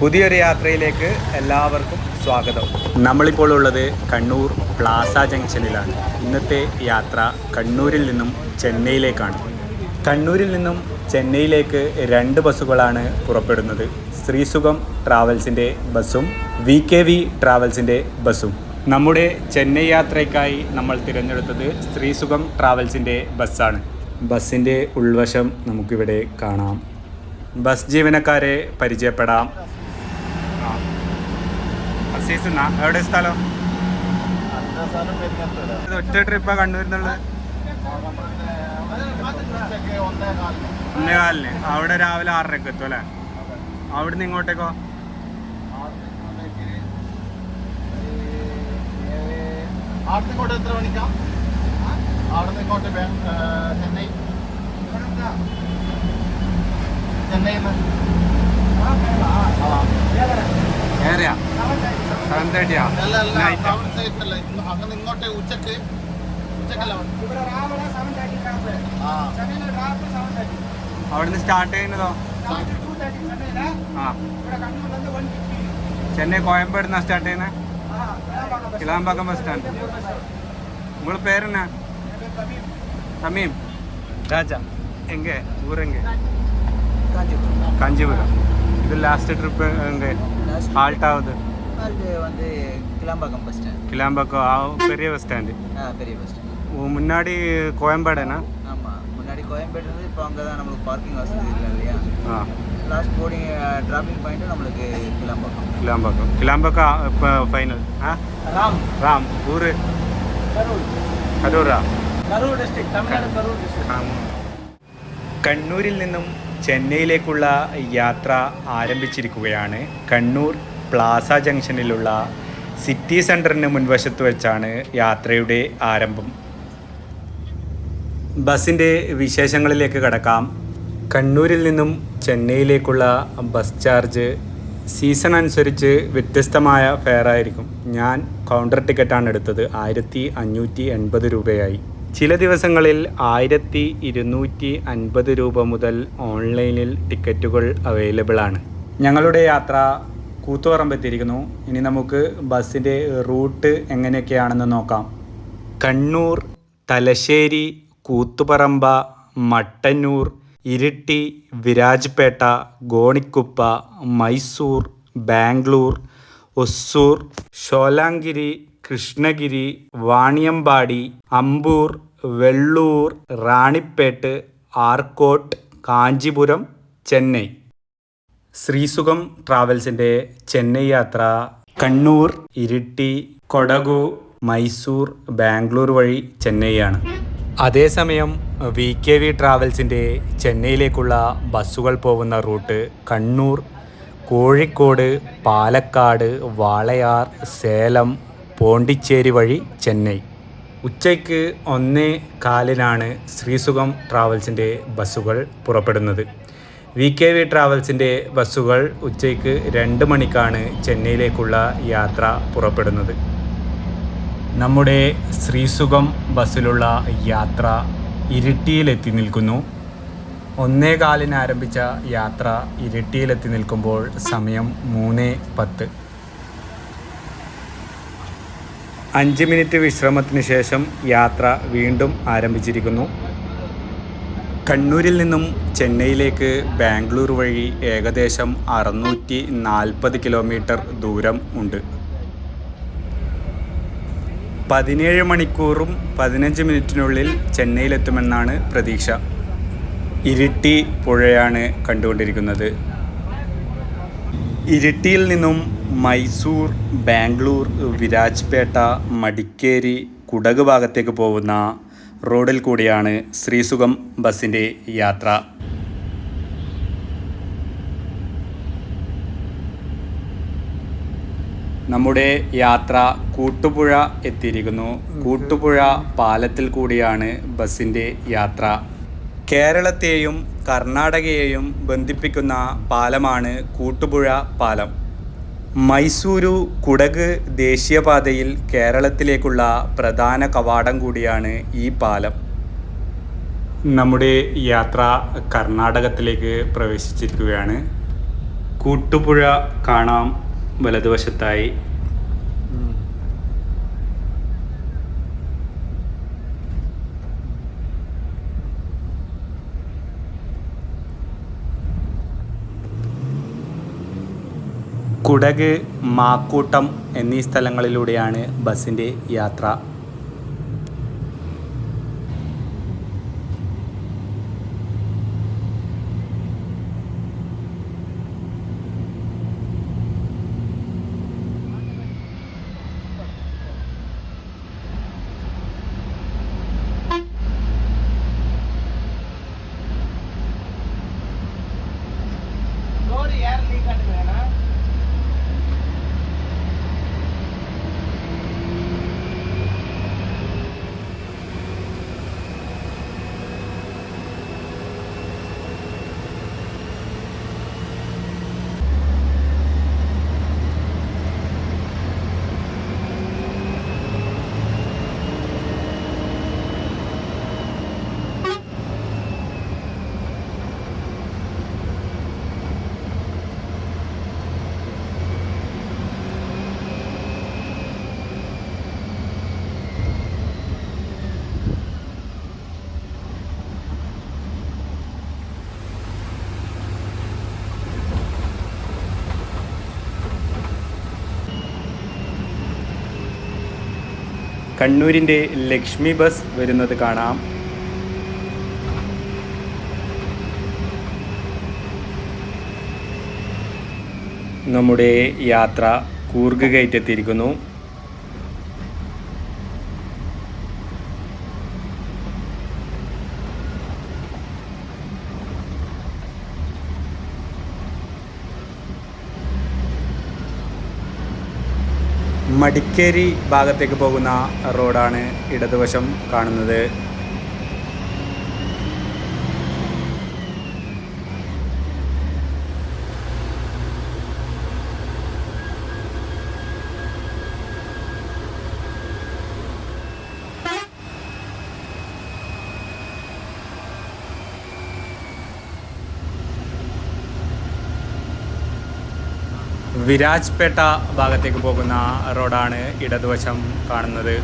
പുതിയൊരു യാത്രയിലേക്ക് എല്ലാവർക്കും സ്വാഗതം. നമ്മളിപ്പോൾ ഉള്ളത് കണ്ണൂർ പ്ലാസ ജംഗ്ഷനിലാണ്. ഇന്നത്തെ യാത്ര കണ്ണൂരിൽ നിന്നും ചെന്നൈയിലേക്കാണ്. കണ്ണൂരിൽ നിന്നും ചെന്നൈയിലേക്ക് രണ്ട് ബസ്സുകളാണ് പുറപ്പെടുന്നത്. ശ്രീസുഖം ട്രാവൽസിന്റെ ബസ്സും വി കെ വി ട്രാവൽസിന്റെ ബസ്സും. നമ്മുടെ ചെന്നൈ യാത്രയ്ക്കായി നമ്മൾ തിരഞ്ഞെടുത്തത് ശ്രീസുഖം ട്രാവൽസിന്റെ ബസ്സാണ്. ബസ്സിന്റെ ഉൾവശം നമുക്കിവിടെ കാണാം. ബസ് ജീവനക്കാരെ പരിചയപ്പെടാം. അസീസ് ന- എവിടെ സ്ഥലം? ഒറ്റ ട്രിപ്പാ കണ്ണൂരിന്നുള്ളത്? ഒന്നേകാലിന് അവിടെ രാവിലെ ആറരക്ക് എത്തും അല്ലേ? അവിടുന്ന് ഇങ്ങോട്ടേക്കോ? അവിടുന്ന് ഇങ്ങോട്ട് എത്ര മണിക്കാ അവിടുന്ന് ഇങ്ങോട്ട് ചെന്നൈ ചെന്നൈയിൽ നിന്ന് ഏറിയാ? സെവൻ തേർട്ടിയാ അങ്ങനെ ഇങ്ങോട്ട് ഉച്ചയ്ക്ക് അവിടുന്ന് സ്റ്റാർട്ട് ചെയ്യുന്നതോ? ആ. ചെന്നൈ കോയമ്പേട് നിന്നാ സ്റ്റാർട്ട് ചെയ്യുന്നത് കിളാമ്പാക്കം ബസ് സ്റ്റാൻഡ് നിങ്ങളെ പേരെന്നാ? തമീം. രാജാ. എങ്കെ? ഊരെങ്കെ കാഞ്ചീപുരം. ഇത് ലാസ്റ്റ് ട്രിപ്പ് എങ്കെ? ഹാൾട്ട് ആവുന്നത്. வந்து கிளாம்பாக்கம் பஸ் ஸ்டாண்ட் கிளாம்பாக்கம் ஆ- பெரிய பஸ் ஸ்டாண்டு ஆ பெரிய பஸ் ஸ்டாண்ட் முன்னாடி கோயம்பேடுனா ஆமாம் முன்னாடி கோயம்பேடு இருந்து இப்போ அங்கே தான் நம்மளுக்கு பார்க்கிங் வசதி இல்லை இல்லையா ஆ லாஸ்ட் போர்டிங் டிராப்பிங் பாயிண்ட்டு நம்மளுக்கு கிளாம்பாக்கம் கிளாம்பாக்கம் கிளாம்பாக்கம் இப்போ ஃபைனல் ஆ ராம் ராம் ஊர் കരൂറാ கரூர் டிஸ்ட்ரிக்ட் தமிழ்நாடு கரூர் டிஸ்ட்ரிக்ட் കണ്ണൂരിൽ നിന്നും ചെന്നൈയിലേക്കുള്ള യാത്ര ആരംഭിച്ചിരിക്കുകയാണ് കണ്ണൂർ പ്ലാസ ജംഗ്ഷനിലുള്ള സിറ്റി സെന്ററിന് മുൻവശത്ത് വെച്ചാണ് യാത്രയുടെ ആരംഭം. ബസ്സിന്റെ വിശേഷങ്ങളിലേക്ക് കടക്കാം. കണ്ണൂരിൽ നിന്നും ചെന്നൈയിലേക്കുള്ള ബസ് ചാർജ് സീസൺ അനുസരിച്ച് വ്യത്യസ്തമായ ഫെയറായിരിക്കും ഞാൻ കൗണ്ടർ ടിക്കറ്റാണ് എടുത്തത്. ആയിരത്തി അഞ്ഞൂറ്റി എൺപത് രൂപയായി. ചില ദിവസങ്ങളിൽ ആയിരത്തി ഇരുന്നൂറ്റി അൻപത് രൂപ മുതൽ ഓൺലൈനിൽ ടിക്കറ്റുകൾ അവൈലബിൾ ആണ്. ഞങ്ങളുടെ യാത്ര കൂത്തുപറമ്പെത്തിയിരിക്കുന്നു ഇനി നമുക്ക് ബസ്സിന്റെ റൂട്ട് എങ്ങനെയൊക്കെയാണെന്ന് നോക്കാം. കണ്ണൂർ തലശ്ശേരി കൂത്തുപറമ്പ മട്ടന്നൂർ ഇരിട്ടി വിരാജ്പേട്ട ഗോണിക്കുപ്പ മൈസൂർ ബാംഗ്ലൂർ ഒസൂർ ഷോലാങ്കിരി കൃഷ്ണഗിരി വാണിയമ്പാടി അമ്പൂർ വെള്ളൂർ റാണിപ്പേട്ട് ആർക്കോട്ട് കാഞ്ചിപുരം ചെന്നൈ. ശ്രീസുഖം ട്രാവൽസിന്റെ ചെന്നൈ യാത്ര. കണ്ണൂർ ഇരിട്ടി കൊടകു മൈസൂർ ബാംഗ്ലൂർ വഴി ചെന്നൈയാണ്. അതേസമയം വി കെ വി ട്രാവൽസിന്റെ ചെന്നൈയിലേക്കുള്ള ബസ്സുകൾ പോകുന്ന റൂട്ട് കണ്ണൂർ കോഴിക്കോട് പാലക്കാട് വാളയാർ സേലം പോണ്ടിച്ചേരി വഴി ചെന്നൈ. ഉച്ചയ്ക്ക് ഒന്നേ കാലിനാണ് ശ്രീസുഖം ട്രാവൽസിന്റെ ബസ്സുകൾ പുറപ്പെടുന്നത്. വി കെ വി ട്രാവൽസിന്റെ ബസ്സുകൾ ഉച്ചയ്ക്ക് രണ്ട് മണിക്കാണ് ചെന്നൈയിലേക്കുള്ള യാത്ര പുറപ്പെടുന്നത്. നമ്മുടെ ശ്രീസുഖം ബസ്സിലുള്ള യാത്ര ഇരിട്ടിയിലെത്തി നിൽക്കുന്നു. ഒന്നേ കാലിന് ആരംഭിച്ച യാത്ര ഇരിട്ടിയിലെത്തി നിൽക്കുമ്പോൾ സമയം മൂന്ന് പത്ത്. അഞ്ച് മിനിറ്റ് വിശ്രമത്തിന് ശേഷം യാത്ര വീണ്ടും ആരംഭിച്ചിരിക്കുന്നു. കണ്ണൂരിൽ നിന്നും ചെന്നൈയിലേക്ക് ബാംഗ്ലൂർ വഴി ഏകദേശം അറുന്നൂറ്റി നാൽപ്പത് കിലോമീറ്റർ ദൂരം ഉണ്ട്. പതിനേഴ് മണിക്കൂറും പതിനഞ്ച് മിനിറ്റിനുള്ളിൽ ചെന്നൈയിലെത്തുമെന്നാണ് പ്രതീക്ഷ. ഇരിട്ടി പുഴയാണ് കണ്ടുകൊണ്ടിരിക്കുന്നത്. ഇരിട്ടിയിൽ നിന്നും മൈസൂർ ബാംഗ്ലൂർ വിരാജ്പേട്ട മടിക്കേരി കുടക് ഭാഗത്തേക്ക് പോകുന്ന റോഡിൽ കൂടിയാണ് ശ്രീസുഖം ബസ്സിന്റെ യാത്ര. നമ്മുടെ യാത്ര കൂട്ടുപുഴ എത്തിയിരിക്കുന്നു. കൂട്ടുപുഴ പാലത്തിൽ കൂടിയാണ് ബസ്സിന്റെ യാത്ര. കേരളത്തെയും കർണാടകയെയും ബന്ധിപ്പിക്കുന്ന പാലമാണ് കൂട്ടുപുഴ പാലം. മൈസൂരു കുടക് ദേശീയപാതയിൽ കേരളത്തിലേക്കുള്ള പ്രധാന കവാടം കൂടിയാണ് ഈ പാലം. നമ്മുടെ യാത്ര കർണാടകത്തിലേക്ക് പ്രവേശിച്ചിരിക്കുകയാണ്. കൂട്ടുപുഴ കാണാം വലതുവശത്തായി. കുടക് മാക്കൂട്ടം എന്നീ സ്ഥലങ്ങളിലൂടെയാണ് ബസ്സിന്റെ യാത്ര. കണ്ണൂരിന്റെ ലക്ഷ്മി ബസ് വരുന്നത് കാണാം. നമ്മുടെ യാത്ര കൂർഗ് കയറ്റെത്തിയിരിക്കുന്നു മടിക്കേരി ഭാഗത്തേക്ക് പോകുന്ന റോഡാണ് ഇടതുവശം കാണുന്നത്. വിരാജ്പേട്ട ഭാഗത്തേക്ക് പോകുന്ന റോഡാണ് ഇടതുവശം കാണുന്നത്.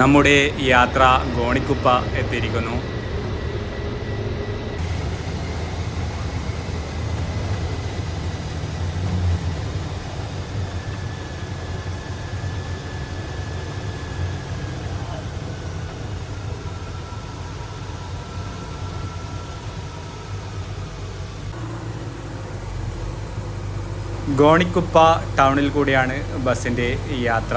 നമ്മുടെ യാത്ര ഗോണിക്കുപ്പ എത്തിയിരിക്കുന്നു. ഗോണിക്കുപ്പ ടൗണിൽ കൂടിയാണ് ബസ്സിന്റെ യാത്ര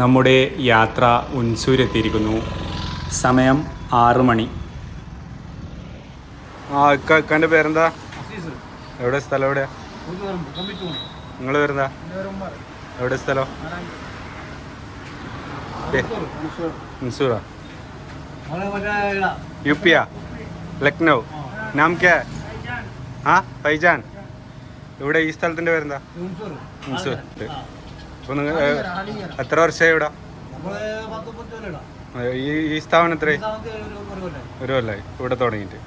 നമ്മുടെ യാത്ര ഉൻസൂരെത്തിയിരിക്കുന്നു. സമയം ആറു മണി. ആ ഇക്ക ഇക്കാന്റെ പേരെന്താ? എവിടെ സ്ഥലം എവിടെയാ? നിങ്ങൾ വരുന്ന എവിടെ സ്ഥലം? ഉൻസൂറാ? പി ആ ലക്നൗ. നാം ക്യാ ആ ഫൈജാൻ. ഇവിടെ ഈ സ്ഥലത്തിന്റെ പേരെന്താ? ഉൻസൂർ. അപ്പോൾ നിങ്ങൾ എത്ര വർഷമായി ഇവിടെ? ഈ ഈ സ്ഥാപനം എത്ര ഒരു കൊല്ലായി. ഇവിടെ തുടങ്ങിയിട്ട്.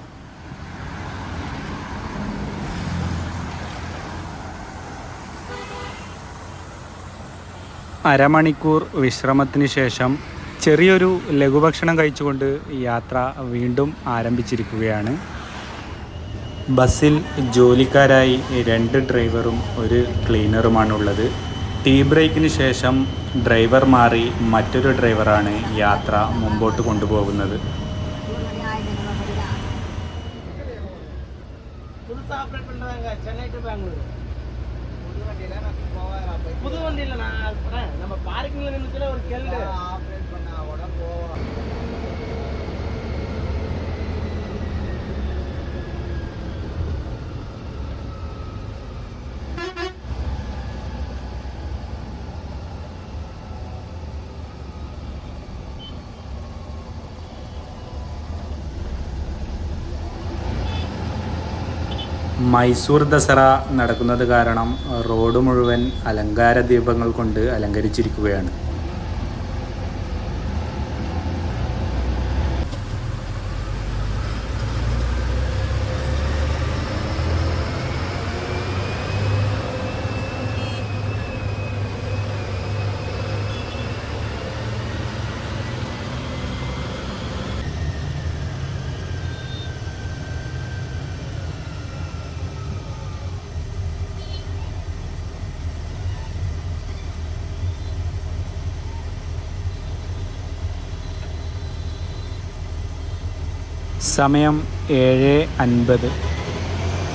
അരമണിക്കൂർ വിശ്രമത്തിന് ശേഷം ചെറിയൊരു ലഘുഭക്ഷണം കഴിച്ചുകൊണ്ട് യാത്ര വീണ്ടും ആരംഭിച്ചിരിക്കുകയാണ്. ബസ്സിൽ ജോലിക്കാരായി രണ്ട് ഡ്രൈവറും ഒരു ക്ലീനറുമാണുള്ളത്. ടീ ബ്രേക്കിന് ശേഷം ഡ്രൈവർ മാറി മറ്റൊരു ഡ്രൈവറാണ് യാത്ര മുമ്പോട്ട് കൊണ്ടുപോകുന്നത് புதுசா ஆப்ரேட் பண்றாங்க சென்னை டு பெங்களூர் புது வண்டி இல்ல நான் சொல்றேன் நம்ம பார்க்கிங்ல நின்னுச்சுல ஒரு கெல்டு മൈസൂർ ദസറ നടക്കുന്നത് കാരണം റോഡ് മുഴുവൻ അലങ്കാര ദീപങ്ങൾ കൊണ്ട് അലങ്കരിച്ചിരിക്കുകയാണ്. സമയം ഏഴ് അൻപത്.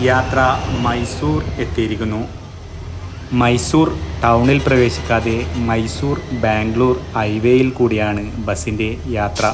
യാത്ര മൈസൂർ എത്തിയിരിക്കുന്നു. മൈസൂർ ടൗണിൽ പ്രവേശിക്കാതെ മൈസൂർ ബാംഗ്ലൂർ ഹൈവേയിൽ കൂടിയാണ് ബസ്സിന്റെ യാത്ര.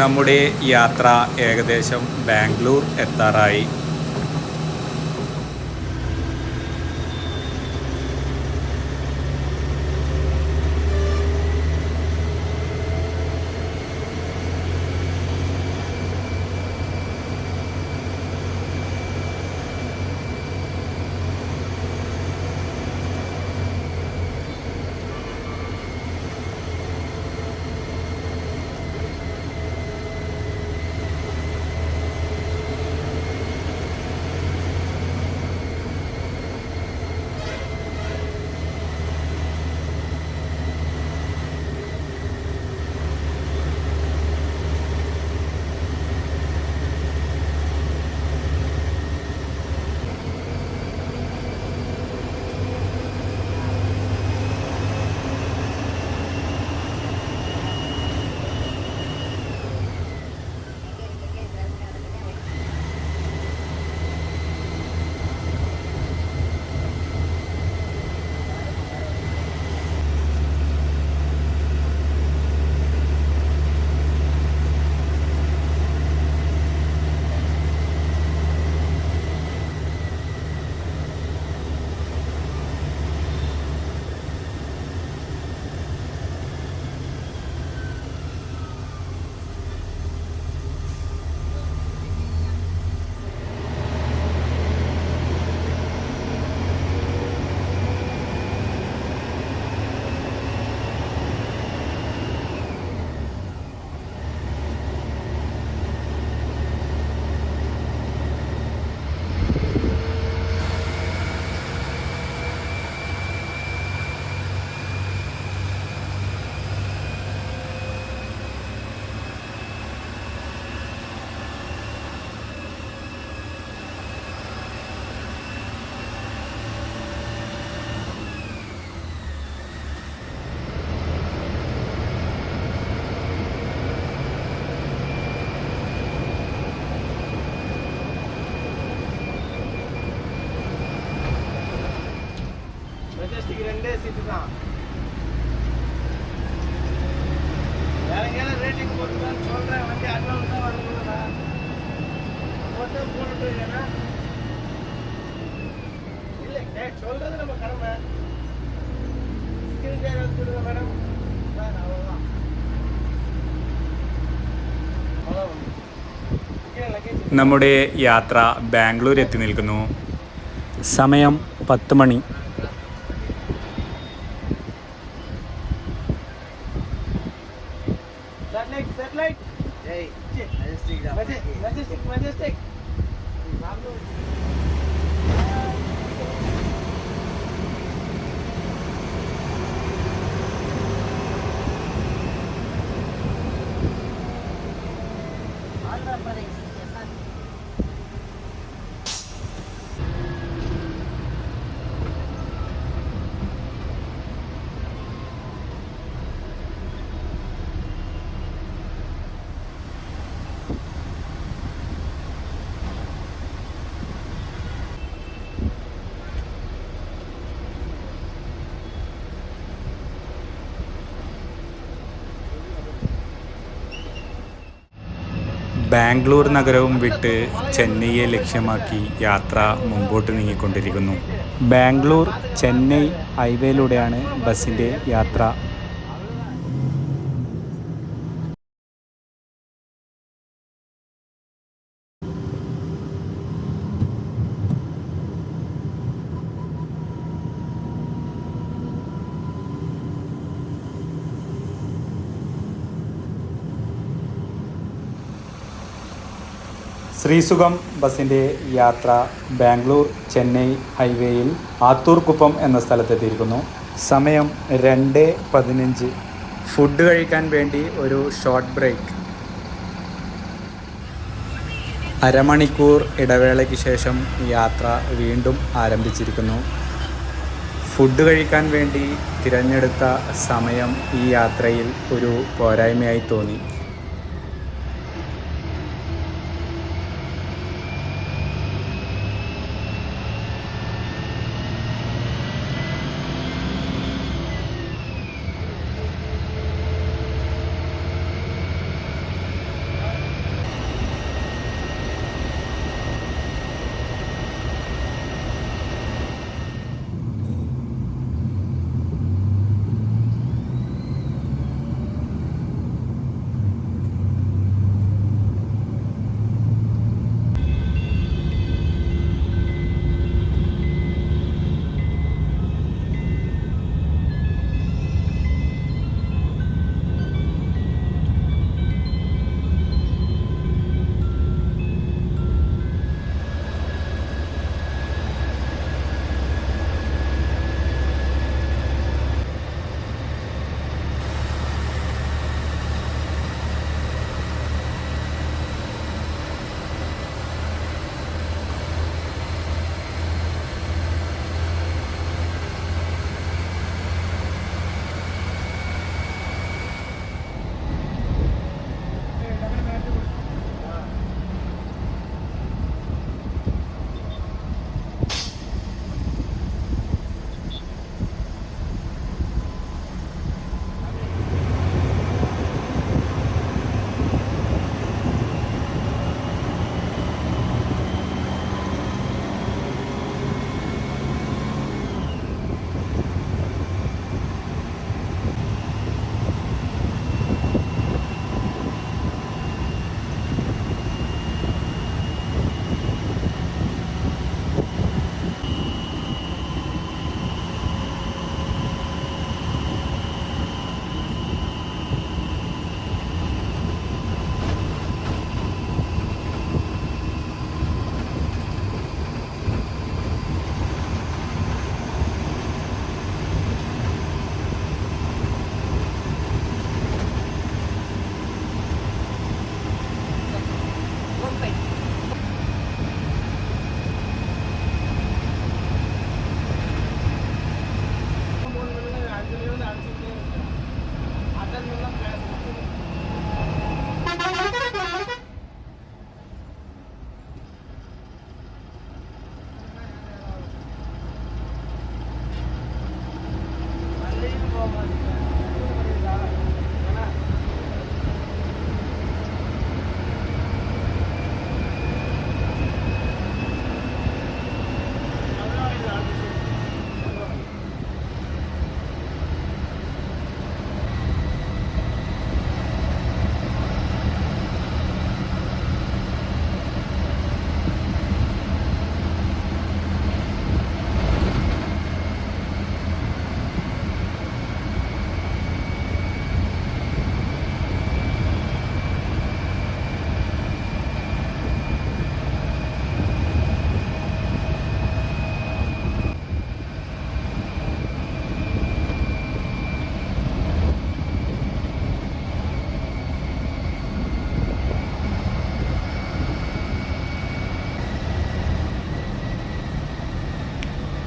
നമ്മുടെ യാത്ര ഏകദേശം ബാംഗ്ലൂർ എത്താറായി. தான் போட்டுட்டு இருக்கேன்னா இல்லை ஏ, சொல்றது நம்ம கடமை ஸ்கின் கேர் சொல்லுங்க மேடம் சார் அவ்வளோதான் அவ்வளோதான் ലഗേജ് നമ്മുടെ യാത്ര ബാംഗ്ലൂർ എത്തി നിൽക്കുന്നു സമയം പത്ത് മണി ബാംഗ്ലൂർ നഗരവും വിട്ട് ചെന്നൈയെ ലക്ഷ്യമാക്കി യാത്ര മുമ്പോട്ട് നീങ്ങിക്കൊണ്ടിരിക്കുന്നു. ബാംഗ്ലൂർ ചെന്നൈ ഹൈവേയിലൂടെയാണ് ബസ്സിന്റെ യാത്ര ശ്രീസുഖം ബസ്സിന്റെ യാത്ര ബാംഗ്ലൂർ ചെന്നൈ ഹൈവേയിൽ ആത്തൂർക്കുപ്പം എന്ന സ്ഥലത്തെത്തിയിരിക്കുന്നു. സമയം രണ്ട് പതിനഞ്ച്. ഫുഡ് കഴിക്കാൻ വേണ്ടി ഒരു ഷോർട്ട് ബ്രേക്ക്. അരമണിക്കൂർ ഇടവേളയ്ക്ക് ശേഷം യാത്ര വീണ്ടും ആരംഭിച്ചിരിക്കുന്നു. ഫുഡ് കഴിക്കാൻ വേണ്ടി തിരഞ്ഞെടുത്ത സമയം ഈ യാത്രയിൽ ഒരു പോരായ്മയായി തോന്നി.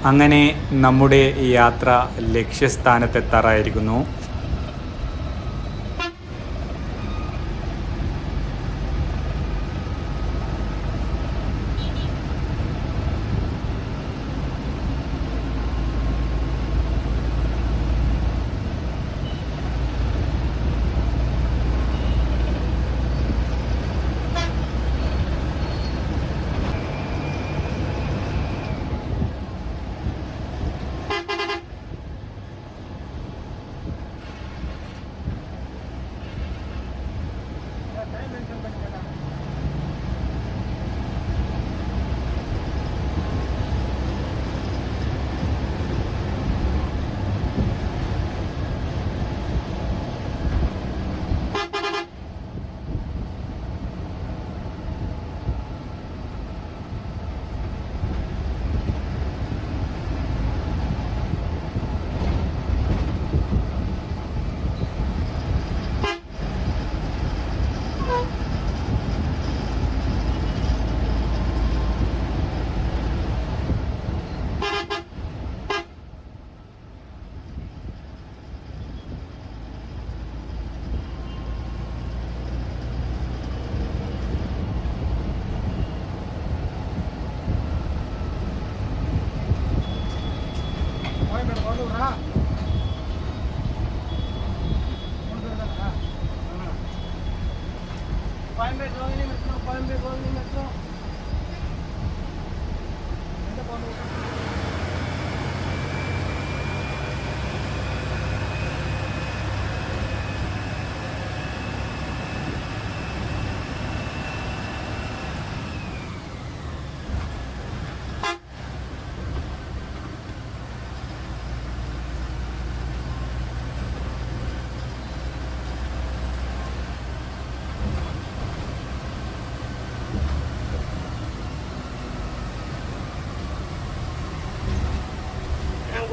അങ്ങനെ നമ്മുടെ യാത്ര ലക്ഷ്യസ്ഥാനത്തെത്താറായിരിക്കുന്നു.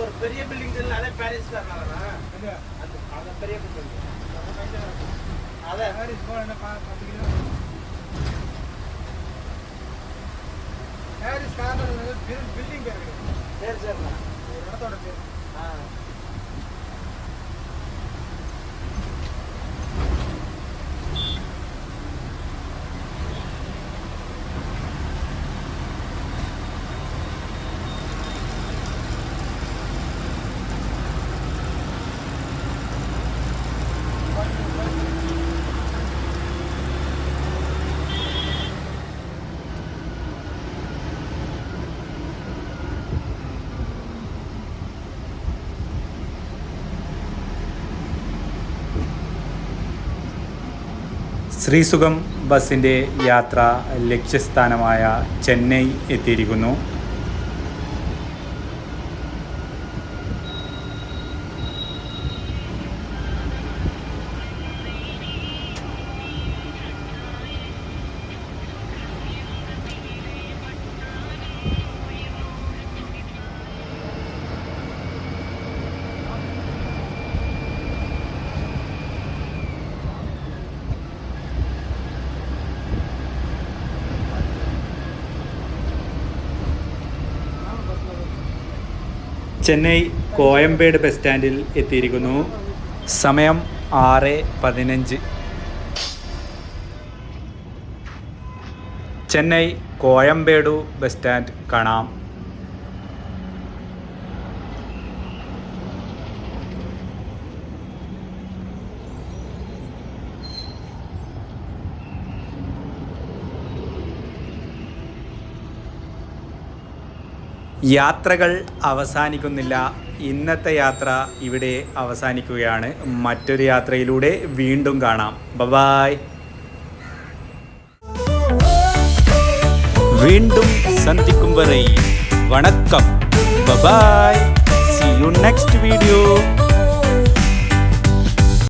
ஒரு பெரிய பில்டிங் தெரியல பாரிஸ் அந்த பெரிய பில்டிங் அதே பாரிஸ் போன பாரிஸ் காரணம் பில்டிங் பேர் சரி சரிண்ணா ஒரு இடத்தோட பேர். ശ്രീസുഖം ബസ്സിന്റെ യാത്ര ലക്ഷ്യസ്ഥാനമായ ചെന്നൈ എത്തിയിരിക്കുന്നു. ചെന്നൈ കോയമ്പേട് ബസ് സ്റ്റാൻഡിൽ എത്തിയിരിക്കുന്നു. സമയം ആറ് പതിനഞ്ച്. ചെന്നൈ കോയമ്പേടു ബസ് സ്റ്റാൻഡ് കാണാം. യാത്രകൾ അവസാനിക്കുന്നില്ല. ഇന്നത്തെ യാത്ര ഇവിടെ അവസാനിക്കുകയാണ്. മറ്റൊരു യാത്രയിലൂടെ വീണ്ടും കാണാം. ബബായ്. വീണ്ടും സന്ധിക്കും വരെ. വണക്കം. Bye-bye. See you next video